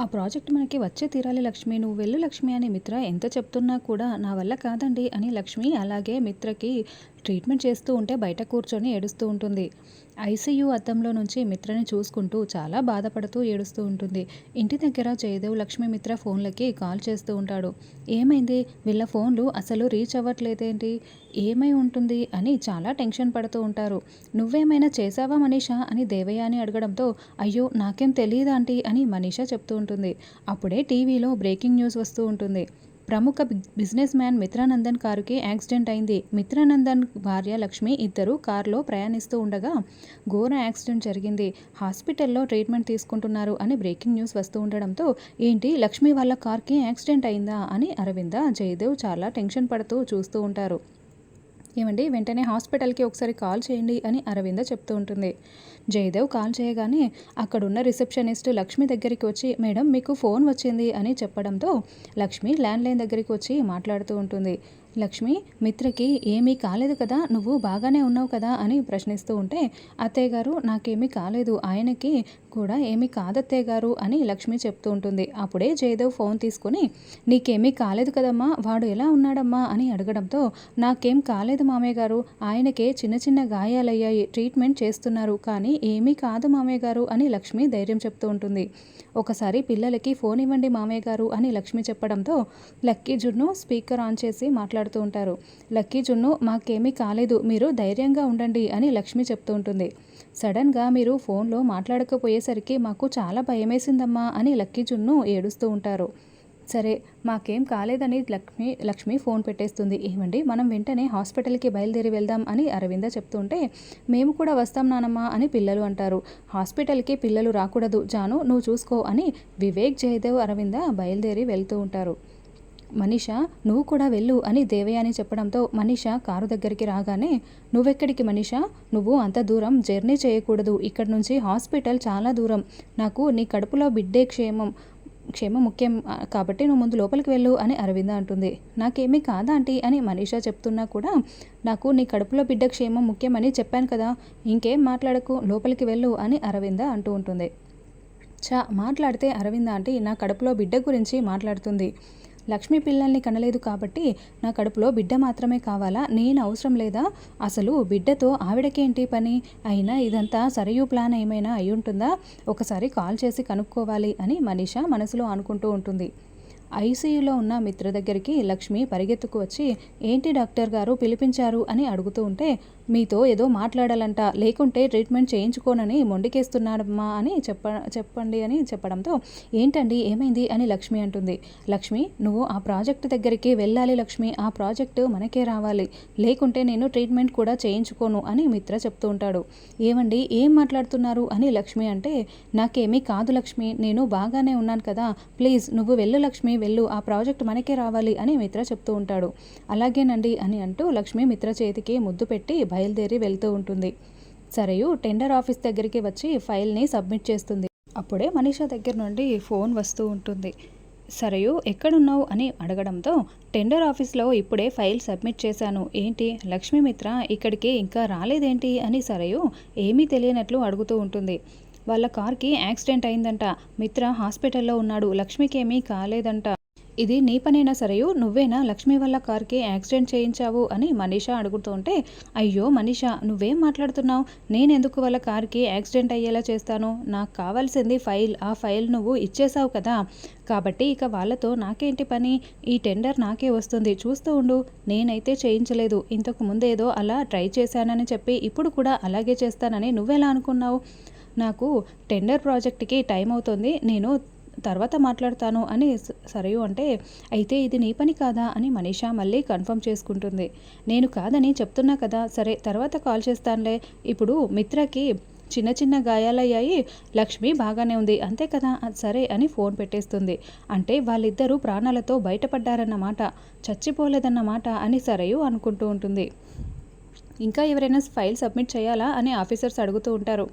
ఆ ప్రాజెక్ట్ మనకి వచ్చే తీరాలి లక్ష్మి నువ్వు వెళ్ళు లక్ష్మి అని మిత్ర ఎంత చెప్తున్నా కూడా నా వల్ల కాదండి అని లక్ష్మి అలాగే మిత్రకి ట్రీట్మెంట్ చేస్తూ ఉంటే బయట కూర్చొని ఏడుస్తూ ఉంటుంది. ఐసీయూ అద్దంలో నుంచి మిత్రని చూసుకుంటూ చాలా బాధపడుతూ ఏడుస్తూ ఉంటుంది. ఇంటి దగ్గర జయదేవ్ లక్ష్మి మిత్ర ఫోన్లకి కాల్ చేస్తూ ఉంటాడు. ఏమైంది? వీళ్ళ ఫోన్లు అసలు రీచ్ అవ్వట్లేదేంటి? ఏమై ఉంటుంది? అని చాలా టెన్షన్ పడుతూ ఉంటారు. నువ్వేమైనా చేసావా మనీషా? అని దేవయ్య అని అడగడంతో అయ్యో నాకేం తెలియదాంటి అని మనీషా చెప్తూ ఉంటుంది. అప్పుడే టీవీలో బ్రేకింగ్ న్యూస్ వస్తూ ఉంటుంది. ప్రముఖ బిజినెస్ మ్యాన్ మిత్రానందన్ కారుకి యాక్సిడెంట్ అయింది. మిత్రానందన్ భార్య లక్ష్మి ఇద్దరు కారులో ప్రయాణిస్తూ ఉండగా ఘోర యాక్సిడెంట్ జరిగింది. హాస్పిటల్లో ట్రీట్మెంట్ తీసుకుంటున్నారు అని బ్రేకింగ్ న్యూస్ వస్తూ ఉండడంతో ఏంటి లక్ష్మి వాళ్ళ కార్కి యాక్సిడెంట్ అయిందా అని అరవింద జయదేవ్ చాలా టెన్షన్ పడుతూ చూస్తూ ఉంటారు. ఏమండి? వెంటనే హాస్పిటల్కి ఒకసారి కాల్ చేయండి అని అరవింద చెప్తూ ఉంటుంది. జయదేవ్ కాల్ చేయగానే అక్కడున్న రిసెప్షనిస్ట్ లక్ష్మి దగ్గరికి వచ్చి మేడం మీకు ఫోన్ వచ్చింది అని చెప్పడంతో లక్ష్మి ల్యాండ్లైన్ దగ్గరికి వచ్చి మాట్లాడుతూ ఉంటుంది. లక్ష్మి మిత్రకి ఏమీ కాలేదు కదా నువ్వు బాగానే ఉన్నావు కదా అని ప్రశ్నిస్తూ ఉంటే అత్తయ్య గారు నాకేమీ కాలేదు ఆయనకి కూడా ఏమీ కాదత్తయ్య గారు అని లక్ష్మి చెప్తూ ఉంటుంది. అప్పుడే జయదేవ్ ఫోన్ తీసుకొని నీకేమీ కాలేదు కదమ్మా వాడు ఎలా ఉన్నాడమ్మా అని అడగడంతో నాకేం కాలేదు మామయ్య గారు ఆయనకే చిన్న చిన్న గాయాలయ్యాయి ట్రీట్మెంట్ చేస్తున్నారు కానీ ఏమీ కాదు మామయ్య గారు అని లక్ష్మి ధైర్యం చెప్తూ ఉంటుంది. ఒకసారి పిల్లలకి ఫోన్ ఇవ్వండి మామయ్య గారు అని లక్ష్మి చెప్పడంతో లక్కీ జున్ను స్పీకర్ ఆన్ చేసి మాట్లాడు మాట్లాడుతూ ఉంటారు. లక్కీ జున్ను మాకేమీ కాలేదు. మీరు ధైర్యంగా ఉండండి అని లక్ష్మి చెప్తూ ఉంటుంది. సడన్గా మీరు ఫోన్లో మాట్లాడకపోయేసరికి మాకు చాలా భయమేసిందమ్మా అని లక్కీ జున్ను ఏడుస్తూ ఉంటారు. సరే మాకేం కాలేదని లక్ష్మి లక్ష్మి ఫోన్ పెట్టేస్తుంది. ఏమండి? మనం వెంటనే హాస్పిటల్కి బయలుదేరి వెళ్దాం అని అరవింద చెప్తుంటే మేము కూడా వస్తాం నానమ్మా అని పిల్లలు అంటారు. హాస్పిటల్కి పిల్లలు రాకూడదు. జాను నువ్వు చూసుకో అని వివేక్ జయదేవ్ అరవింద బయలుదేరి వెళ్తూ ఉంటారు. మనీష నువ్వు కూడా వెళ్ళు అని దేవయాని చెప్పడంతో మనీష కారు దగ్గరికి రాగానే నువ్వెక్కడికి మనీష? నువ్వు అంత దూరం జర్నీ చేయకూడదు. ఇక్కడ నుంచి హాస్పిటల్ చాలా దూరం. నాకు నీ కడుపులో బిడ్డే క్షేమం క్షేమం ముఖ్యం. కాబట్టి నువ్వు ముందు లోపలికి వెళ్ళు అని అరవింద అంటుంది. నాకేమీ కాదా ఆంటీ? అని మనీషా చెప్తున్నా కూడా నాకు నీ కడుపులో బిడ్డ క్షేమం ముఖ్యమని చెప్పాను కదా. ఇంకేం మాట్లాడకు? లోపలికి వెళ్ళు అని అరవింద అంటూ ఉంటుంది. చా మాట్లాడితే అరవింద ఆంటీ నా కడుపులో బిడ్డ గురించి మాట్లాడుతుంది. లక్ష్మి పిల్లల్ని కనలేదు కాబట్టి నా కడుపులో బిడ్డ మాత్రమే కావాలా? నేను అవసరం లేదా? అసలు బిడ్డతో ఆవిడకేంటి పని? అయినా ఇదంతా సరియు ప్లాన్ ఏమైనా అయి ఉంటుందా ఒకసారి కాల్ చేసి కనుక్కోవాలి అని మనీషా మనసులో అనుకుంటూ ఉంటుంది. ఐసీయూలో ఉన్న మిత్ర దగ్గరికి లక్ష్మి పరిగెత్తుకు వచ్చి ఏంటి డాక్టర్ గారు పిలిపించారు? అని అడుగుతూ ఉంటే మీతో ఏదో మాట్లాడాలంట లేకుంటే ట్రీట్మెంట్ చేయించుకోనని మొండికేస్తున్నాడమ్మా అని చెప్ప చెప్పండి అని చెప్పడంతో ఏంటండి ఏమైంది? అని లక్ష్మి అంటుంది. లక్ష్మి నువ్వు ఆ ప్రాజెక్ట్ దగ్గరికి వెళ్ళాలి లక్ష్మి ఆ ప్రాజెక్టు మనకే రావాలి లేకుంటే నేను ట్రీట్మెంట్ కూడా చేయించుకోను అని మిత్ర చెప్తూ ఉంటాడు. ఏమండి ఏం మాట్లాడుతున్నారు? అని లక్ష్మి అంటే నాకేమీ కాదు లక్ష్మి నేను బాగానే ఉన్నాను కదా ప్లీజ్ నువ్వు వెళ్ళు లక్ష్మి వెళ్ళు ఆ ప్రాజెక్ట్ మనకే రావాలి అని మిత్ర చెప్తూ ఉంటాడు. అలాగేనండి అని అంటూ లక్ష్మి మిత్ర చేతికి ముద్దు పెట్టి బయలుదేరి వెళ్తూ ఉంటుంది. సరేయు టెండర్ ఆఫీస్ దగ్గరికి వచ్చి ఫైల్ని సబ్మిట్ చేస్తుంది. అప్పుడే మనీషా దగ్గర నుండి ఫోన్ వస్తూ ఉంటుంది. సరేయు ఎక్కడున్నావు అని అడగడంతో టెండర్ ఆఫీస్లో ఇప్పుడే ఫైల్ సబ్మిట్ చేశాను. ఏంటి? లక్ష్మీమిత్ర ఇక్కడికి ఇంకా రాలేదేంటి? అని సరేయు ఏమీ తెలియనట్లు అడుగుతూ ఉంటుంది. వాళ్ళ కార్కి యాక్సిడెంట్ అయిందంట. మిత్ర హాస్పిటల్లో ఉన్నాడు. లక్ష్మికి ఏమీ కాలేదంట. ఇది నీ పనైనా సరేయు? నువ్వేనా లక్ష్మి వల్ల కార్కి యాక్సిడెంట్ చేయించావు అని మనీషా అడుగుతుంటే అయ్యో మనీష నువ్వేం మాట్లాడుతున్నావు? నేనెందుకు వాళ్ళ కార్కి యాక్సిడెంట్ అయ్యేలా చేస్తాను? నాకు కావాల్సింది ఫైల్. ఆ ఫైల్ నువ్వు ఇచ్చేసావు కదా. కాబట్టి ఇక వాళ్ళతో నాకేంటి పని? ఈ టెండర్ నాకే వస్తుంది. చూస్తూ ఉండు. నేనైతే చేయించలేదు. ఇంతకు ముందేదో అలా ట్రై చేశానని చెప్పి ఇప్పుడు కూడా అలాగే చేస్తానని నువ్వెలా అనుకున్నావు? నాకు టెండర్ ప్రాజెక్ట్కి టైం అవుతుంది నేను తర్వాత మాట్లాడతాను అని సరయు అంటే అయితే ఇది నీ పని కాదా? అని మనీషా మళ్ళీ కన్ఫర్మ్ చేసుకుంటుంది. నేను కాదని చెప్తున్నా కదా సరే తర్వాత కాల్ చేస్తానులే. ఇప్పుడు మిత్రకి చిన్న చిన్న గాయాలయ్యాయి లక్ష్మి బాగానే ఉంది అంతే కదా? సరే అని ఫోన్ పెట్టేస్తుంది. అంటే వాళ్ళిద్దరూ ప్రాణాలతో బయటపడ్డారన్నమాట చచ్చిపోలేదన్నమాట అని సరయు అనుకుంటూ ఉంటుంది. ఇంకా ఎవరైనా ఫైల్ సబ్మిట్ చేయాలా అని ఆఫీసర్స్ అడుగుతూ ఉంటారు.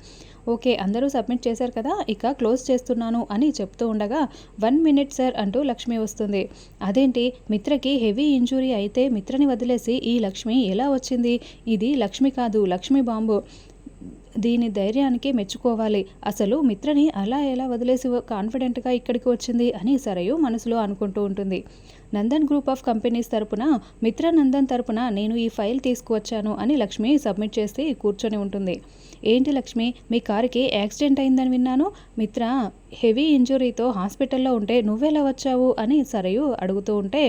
ఓకే అందరూ సబ్మిట్ చేశారు కదా ఇక క్లోజ్ చేస్తున్నాను అని చెప్తూ ఉండగా వన్ మినిట్ సార్ అంటూ లక్ష్మి వస్తుంది. అదేంటి మిత్రకి హెవీ ఇంజురీ అయితే మిత్రని వదిలేసి ఈ లక్ష్మి ఎలా వచ్చింది? ఇది లక్ష్మి కాదు లక్ష్మి బాంబు. దీని ధైర్యానికి మెచ్చుకోవాలి. అసలు మిత్రని అలా ఎలా వదిలేసి కాన్ఫిడెంట్గా ఇక్కడికి వచ్చింది అని సరయు మనసులో అనుకుంటూ ఉంటుంది. నందన్ గ్రూప్ ఆఫ్ కంపెనీస్ తరపున మిత్ర నందన్ తరపున నేను ఈ ఫైల్ తీసుకువచ్చాను అని లక్ష్మి సబ్మిట్ చేసి కూర్చొని ఉంటుంది. ఏంటి లక్ష్మి? మీ కారుకి యాక్సిడెంట్ అయిందని విన్నాను. మిత్ర హెవీ ఇంజురీతో హాస్పిటల్లో ఉంటే నువ్వెలా వచ్చావు అని సరయు అడుగుతూ ఉంటే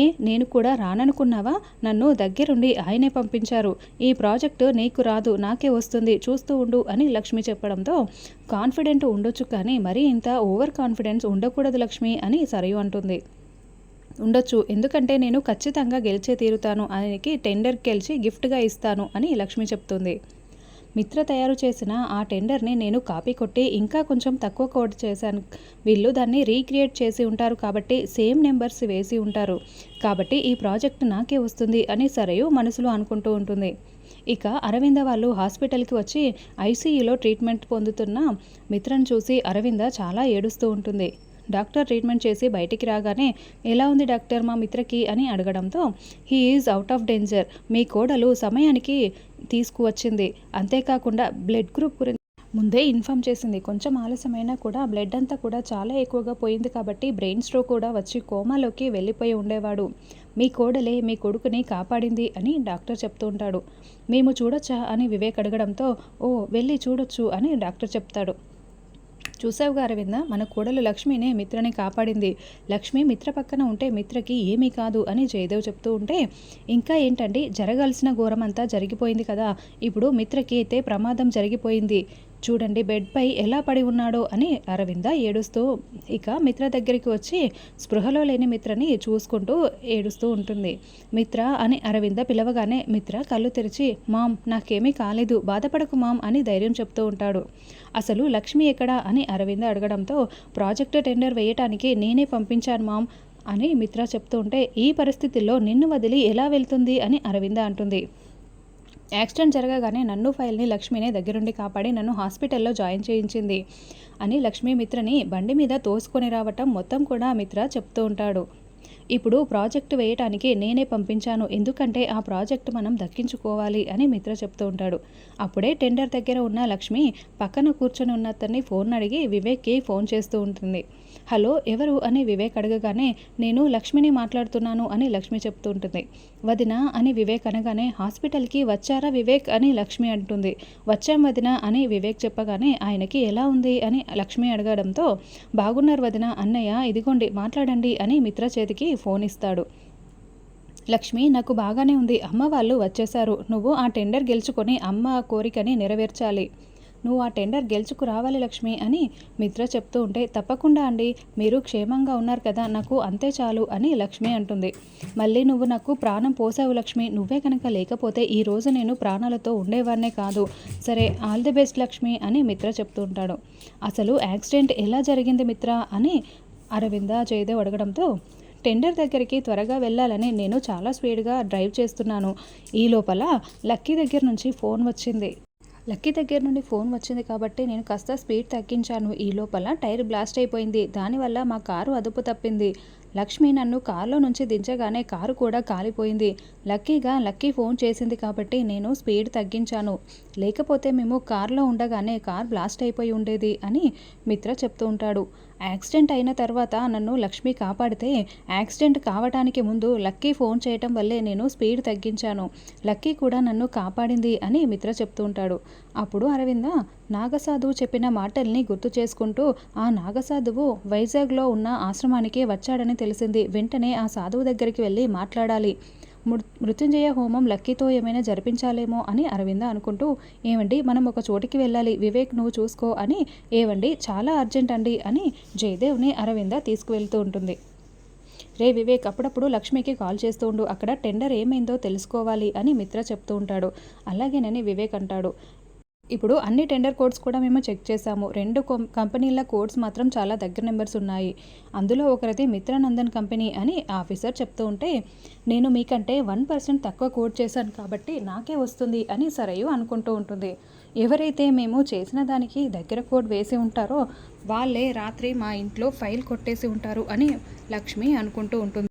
ఏ నేను కూడా రాననుకున్నావా? నన్ను దగ్గరుండి ఆయనే పంపించారు. ఈ ప్రాజెక్టు నీకు రాదు నాకే వస్తుంది చూస్తూ ఉండు అని లక్ష్మి చెప్పడంతో కాన్ఫిడెంట్ ఉండొచ్చు కానీ మరీ ఇంత ఓవర్ కాన్ఫిడెన్స్ ఉండకూడదు లక్ష్మి అని సరయు అంటుంది. ఉండొచ్చు. ఎందుకంటే నేను ఖచ్చితంగా గెలిచే తీరుతాను ఆయనకి టెండర్ గెలిచి గిఫ్ట్గా ఇస్తాను అని లక్ష్మి చెప్తుంది. మిత్ర తయారు చేసిన ఆ టెండర్ని నేను కాపీ కొట్టి ఇంకా కొంచెం తక్కువ కోడ్ చేశాను. వీళ్ళు దాన్ని రీక్రియేట్ చేసి ఉంటారు కాబట్టి సేమ్ నెంబర్స్ వేసి ఉంటారు. కాబట్టి ఈ ప్రాజెక్ట్ నాకే వస్తుంది అని సరయు మనసులో అనుకుంటూ ఉంటుంది. ఇక అరవింద వాళ్ళు హాస్పిటల్కి వచ్చి ఐసీయూలో ట్రీట్మెంట్ పొందుతున్న మిత్రను చూసి అరవింద చాలా ఏడుస్తూ ఉంటుంది. డాక్టర్ ట్రీట్మెంట్ చేసి బయటికి రాగానే ఎలా ఉంది డాక్టర్ మా మిత్రకి? అని అడగడంతో he is out of danger. మీ కోడలు సమయానికి తీసుకువచ్చింది. అంతేకాకుండా బ్లడ్ గ్రూప్ గురించి ముందే ఇన్ఫామ్ చేసింది. కొంచెం ఆలస్యమైనా కూడా బ్లడ్ అంతా కూడా చాలా ఎక్కువగా పోయింది కాబట్టి బ్రెయిన్ స్ట్రోక్ కూడా వచ్చి కోమాలోకి వెళ్ళిపోయి ఉండేవాడు. మీ కోడలే మీ కొడుకుని కాపాడింది అని డాక్టర్ చెప్తూ ఉంటాడు. మేము చూడొచ్చా? అని వివేక్ అడగడంతో ఓ వెళ్ళి చూడొచ్చు అని డాక్టర్ చెప్తాడు. చూసావుగా అరవింద మన కోడలు లక్ష్మినే మిత్రని కాపాడింది. లక్ష్మి మిత్ర పక్కన ఉంటే మిత్రకి ఏమీ కాదు అని జయదేవ్ చెప్తూ ఉంటే ఇంకా ఏంటండి జరగాల్సిన ఘోరమంతా జరిగిపోయింది కదా. ఇప్పుడు మిత్రకి అయితే ప్రమాదం జరిగిపోయింది. చూడండి బెడ్పై ఎలా పడి ఉన్నాడో అని అరవింద ఏడుస్తూ ఇక మిత్ర దగ్గరికి వచ్చి స్పృహలో లేని మిత్రని చూసుకుంటూ ఏడుస్తూ ఉంటుంది. మిత్ర అని అరవింద పిలవగానే మిత్ర కళ్ళు తెరిచి మామ్ నాకేమీ కాలేదు బాధపడకు మామ్ అని ధైర్యం చెప్తూ ఉంటాడు. అసలు లక్ష్మి ఎక్కడా? అని అరవింద అడగడంతో ప్రాజెక్టు టెండర్ వేయటానికి నేనే పంపించాను మామ్ అని మిత్ర చెప్తూ ఉంటే ఈ పరిస్థితుల్లో నిన్ను వదిలి ఎలా వెళ్తుంది? అని అరవింద అంటుంది. యాక్సిడెంట్ జరగగానే నన్ను ఫైల్ని లక్ష్మినే దగ్గరుండి కాపాడి నన్ను హాస్పిటల్లో జాయిన్ చేయించింది అని లక్ష్మీ మిత్రని బండి మీద తోసుకొని రావటం మొత్తం కూడా మిత్ర చెప్తూ ఉంటాడు. ఇప్పుడు ప్రాజెక్టు వేయటానికి నేనే పంపించాను. ఎందుకంటే ఆ ప్రాజెక్టు మనం దక్కించుకోవాలి అని మిత్ర చెప్తూ ఉంటాడు. అప్పుడే టెండర్ దగ్గర ఉన్న లక్ష్మి పక్కన కూర్చొని ఉన్న అతన్ని ఫోన్ అడిగి వివేక్కి ఫోన్ చేస్తూ ఉంటుంది. హలో ఎవరు? అని వివేక్ అడగగానే నేను లక్ష్మిని మాట్లాడుతున్నాను అని లక్ష్మి చెప్తూ ఉంటుంది. వదిన అని వివేక్ అనగానే హాస్పిటల్కి వచ్చారా వివేక్? అని లక్ష్మి అంటుంది. వచ్చాం వదిన అని వివేక్ చెప్పగానే ఆయనకి ఎలా ఉంది? అని లక్ష్మి అడగడంతో బాగున్నారు వదిన అన్నయ్య ఇదిగోండి మాట్లాడండి అని మిత్ర చేతికి ఫోన్ ఇస్తాడు లక్ష్మి నాకు బాగానే ఉంది. అమ్మ వాళ్ళు వచ్చేశారు. నువ్వు ఆ టెండర్ గెలుచుకొని అమ్మ కోరికని నెరవేర్చాలి. నువ్వు ఆ టెండర్ గెలుచుకు రావాలి లక్ష్మి అని మిత్ర చెప్తూ ఉంటే తప్పకుండా అండి. మీరు క్షేమంగా ఉన్నారు కదా నాకు అంతే చాలు అని లక్ష్మి అంటుంది. మళ్ళీ నువ్వు నాకు ప్రాణం పోసావు లక్ష్మి. నువ్వే కనుక లేకపోతే ఈరోజు నేను ప్రాణాలతో ఉండేవారినే కాదు. సరే ఆల్ ది బెస్ట్ లక్ష్మి అని మిత్ర చెప్తూ ఉంటాడు. అసలు యాక్సిడెంట్ ఎలా జరిగింది మిత్ర అని అరవింద జయదేవ్ అడగడంతో టెండర్ దగ్గరికి త్వరగా వెళ్ళాలని నేను చాలా స్పీడ్గా డ్రైవ్ చేస్తున్నాను. ఈ లోపల లక్కీ దగ్గర నుంచి ఫోన్ వచ్చింది. లక్కీ దగ్గర నుండి ఫోన్ వచ్చింది కాబట్టి నేను కాస్త స్పీడ్ తగ్గించాను. ఈ లోపల టైర్ బ్లాస్ట్ అయిపోయింది. దానివల్ల మా కారు అదుపు తప్పింది. లక్ష్మి నన్ను కారులో నుంచి దించగానే కారు కూడా కాలిపోయింది. లక్కీగా లక్కీ ఫోన్ చేసింది కాబట్టి నేను స్పీడ్ తగ్గించాను. లేకపోతే మేము కారులో ఉండగానే కార్ బ్లాస్ట్ అయిపోయి ఉండేది అని మిత్ర చెప్తూ ఉంటాడు. యాక్సిడెంట్ అయిన తర్వాత నన్ను లక్ష్మి కాపాడితే యాక్సిడెంట్ కావటానికి ముందు లక్కీ ఫోన్ చేయటం వల్లే నేను స్పీడ్ తగ్గించాను. లక్కీ కూడా నన్ను కాపాడింది అని మిత్ర చెప్తూ ఉంటాడు. అప్పుడు అరవింద నాగసాధువు చెప్పిన మాటల్ని గుర్తు చేసుకుంటూ ఆ నాగసాధువు వైజాగ్లో ఉన్న ఆశ్రమానికి వచ్చాడని తెలిసింది. వెంటనే ఆ సాధువు దగ్గరికి వెళ్ళి మాట్లాడాలి. మృత్యుంజయ హోమం లక్కీతో ఏమైనా జరిపించాలేమో అని అరవింద అనుకుంటూ ఏమండి మనం ఒక చోటికి వెళ్ళాలి. వివేక్ నువ్వు చూసుకో అని ఏవండి చాలా అర్జెంట్ అండి అని జయదేవ్ని అరవింద తీసుకువెళ్తూ ఉంటుంది. రే వివేక్ అప్పుడప్పుడు లక్ష్మికి కాల్ చేస్తూ ఉండు. అక్కడ టెండర్ ఏమైందో తెలుసుకోవాలి అని మిత్ర చెప్తూ ఉంటాడు. అలాగేనని వివేక్ అంటాడు. ఇప్పుడు అన్ని టెండర్ కోడ్స్ కూడా మేము చెక్ చేసాము రెండు కంపెనీల కోడ్స్ మాత్రం చాలా దగ్గర నెంబర్స్ ఉన్నాయి. అందులో ఒకరిది మిత్రానందన్ కంపెనీ అని ఆఫీసర్ చెప్తూ ఉంటే నేను మీకంటే వన్ పర్సెంట్ తక్కువ కోడ్ చేశాను కాబట్టి నాకే వస్తుంది అని సరయు అనుకుంటూ ఉంటుంది. ఎవరైతే మేము చేసిన దానికి దగ్గర కోడ్ వేసి ఉంటారో వాళ్ళే రాత్రి మా ఇంట్లో ఫైల్ కొట్టేసి ఉంటారు అని లక్ష్మి అనుకుంటూ ఉంటుంది.